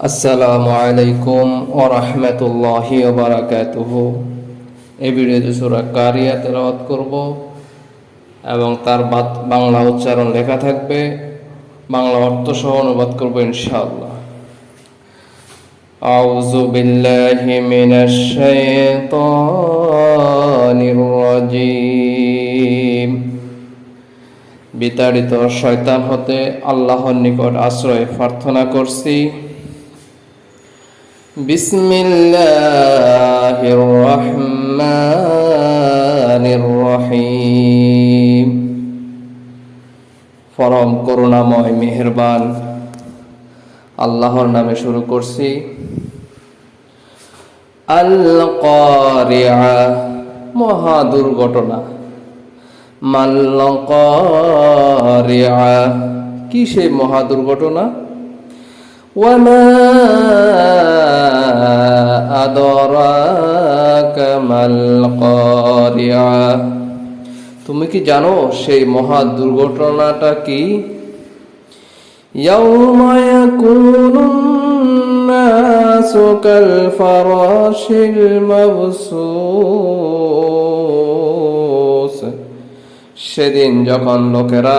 আসসালামু আলাইকুম ও রহমতুল্লাহি বারাকাতুহ এই ভিডিওতে সুরা কারিয়া তেলাওয়াত করব এবং তার বাত- বাংলা উচ্চারণ লেখা থাকবে বাংলা অর্থ সহ অনুবাদ করব ইনশাআল্লাহ أعوذ بالله من الشيطان الرجيم বিতাড়িত শয়তান হতে আল্লাহর নিকট আশ্রয় প্রার্থনা করছি বিসমিল্লাহির রহমানির রহিম পরম করুণাময় মেহেরবান, আল্লাহর নামে শুরু করছি। আল কারিয়া মহা দুর্ঘটনা। মাল কারিয়া কি সেই মহা দুর্ঘটনা? ওয়ামা আদরাকা মাল কারিয়া তুমি কি জানো সেই মহা দুর্ঘটনাটা কি يوم يكون الناس كالفراش المبثوث সেদিন যখন লোকেরা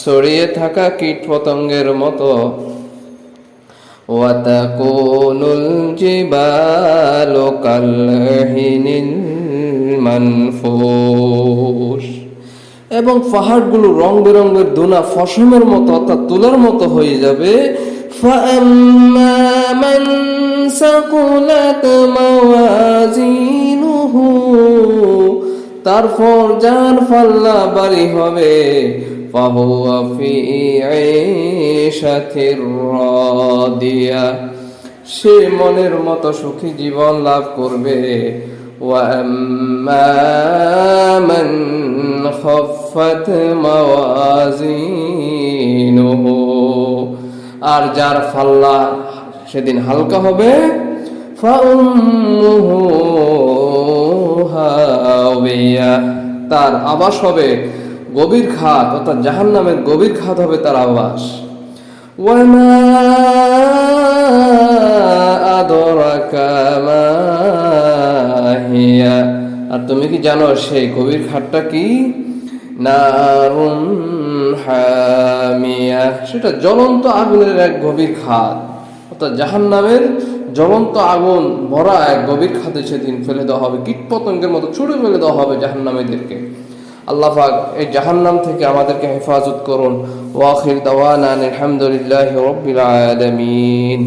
ছড়িয়ে থাকা কীট পতঙ্গের মতো وتكون الجبال كالعهن المنفوش এবং পাহাড়গুলো রং বেরঙের দোনা ফসমের মতো অর্থাৎ তুলার মতো হয়ে যাবে فأما من ثقلت موازينه তারপর যার পাল্লা বাড়ি হবে فهو في عيشة راضية সে মনের মতো সুখী জীবন লাভ করবে وأما من خفت موازينه আর যার ফাল্লা সেদিন হালকা হবে فأمه هاوية তার আবাস হবে গভীর খাত, অর্থাৎ জাহান নামের গভীর খাত হবে তার আবাস। আর তুমি কি জানো সেই গভীর খাটটা কি? সেটা জ্বলন্ত আগুনের এক গভীর খাত। অর্থাৎ জাহান নামের জ্বলন্ত আগুন ভরা এক গভীর খাতে সেদিন ফেলে দেওয়া হবে। কীট পতঙ্গের মতো ছুড়ে ফেলে দেওয়া হবে জাহান্নামীদেরকে। আল্লাহ পাক এই জাহান্নাম থেকে আমাদেরকে হেফাজত করুন। ওয়াখির দাওয়ানা আলহামদুলিল্লাহ রাব্বিল আলামিন।